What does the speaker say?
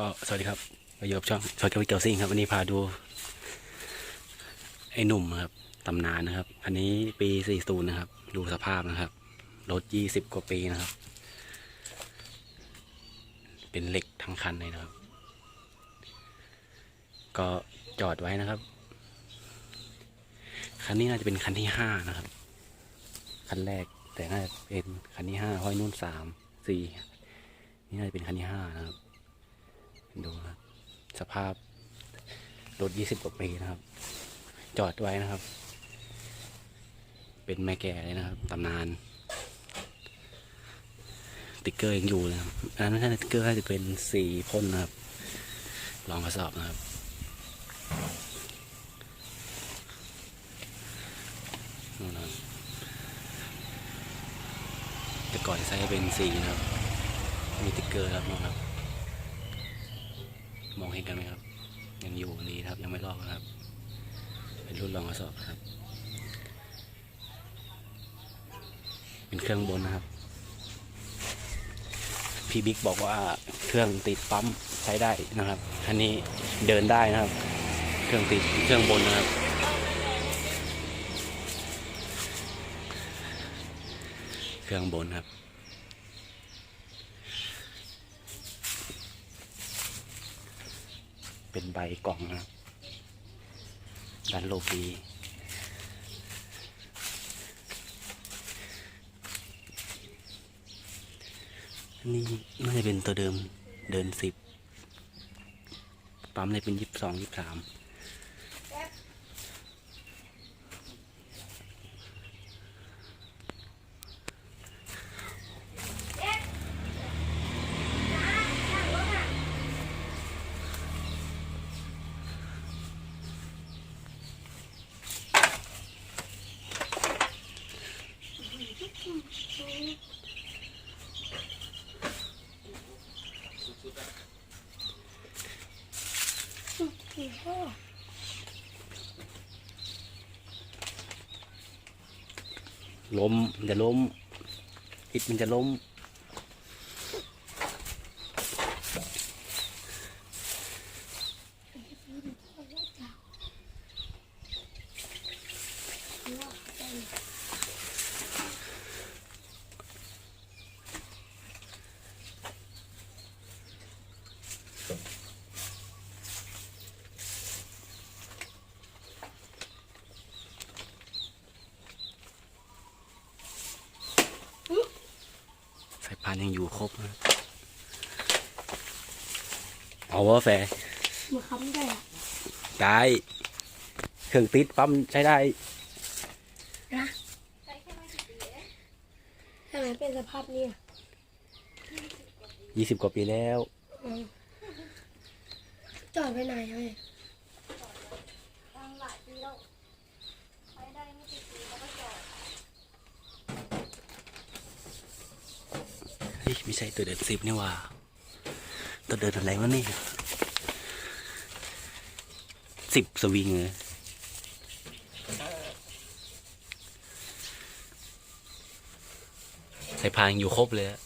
ก็สวัสดีครับประโยบช่องชอยกับวิเกียวซิงครับวันนี้พาดู ไอ้หนุ่มครับตำนานนะครับ อันนี้ปี40นะครับ ดูสภาพนะครับรถ20กว่าปีนะครับ เป็นเหล็กทั้งคันเลยนะครับ ก็จอดไว้นะครับ คันนี้น่าจะเป็นคันที่5นะครับ คันแรกแต่น่าจะเป็นคันที่5เพราะไอ้นู่น3 4นี่น่าจะเป็นคันที่5นะครับดูนะครับ สภาพรถยี่สิบกว่าปีนะครับ จอดไว้นะครับ เป็นแม่แก่เลยนะครับตำนาน ติ๊กเกอร์ยังอยู่เลยครับอันนั้นไม่ใช่สติ๊กเกอร์น่าจะเป็นสีพ่นนะครับ ลองกระสอบนะครับนู่นนะแต่ก่อนใช้เป็นสีนะครับ มีติ๊กเกอร์ครับนู่นครับ มองเห็นกันไหมครับ ยังอยู่ดีครับ ยังไม่ลอกนะครับ เป็นรุ่นรองกระสอบครับ เป็นเครื่องบนนะครับ พี่บิ๊กบอกว่าเครื่องติดปั๊มใช้ได้นะครับ อันนี้เดินได้นะครับ เครื่องติดเครื่องบนนะครับเครื่องบนครับ เป็นใบกล่องนะดันโลบีนี่น่าจะเป็นตัวเดิมเดินสิบปั๊มเลยเป็นยี่สิบสองยี่สิบสาม ล้มจะล้มอิดมันจะล้ม สายพานยังอยู่ครบนะเอาว่าแฟร์มาค้ำได้อะได้ เครื่องติดปั๊มใช้ได้นะทำไมเป็นสภาพเนี้ยี่สิบกว่าปีแล้วจอดไปไหนเฮ้ยเฮ้ยไม่ ไม่ใช่ตัวเดินสิบนี่ว่า ตัวเดินอะไรวะนี่สิบสวิงเลยสายพานยังอยู่ครบเลยอะ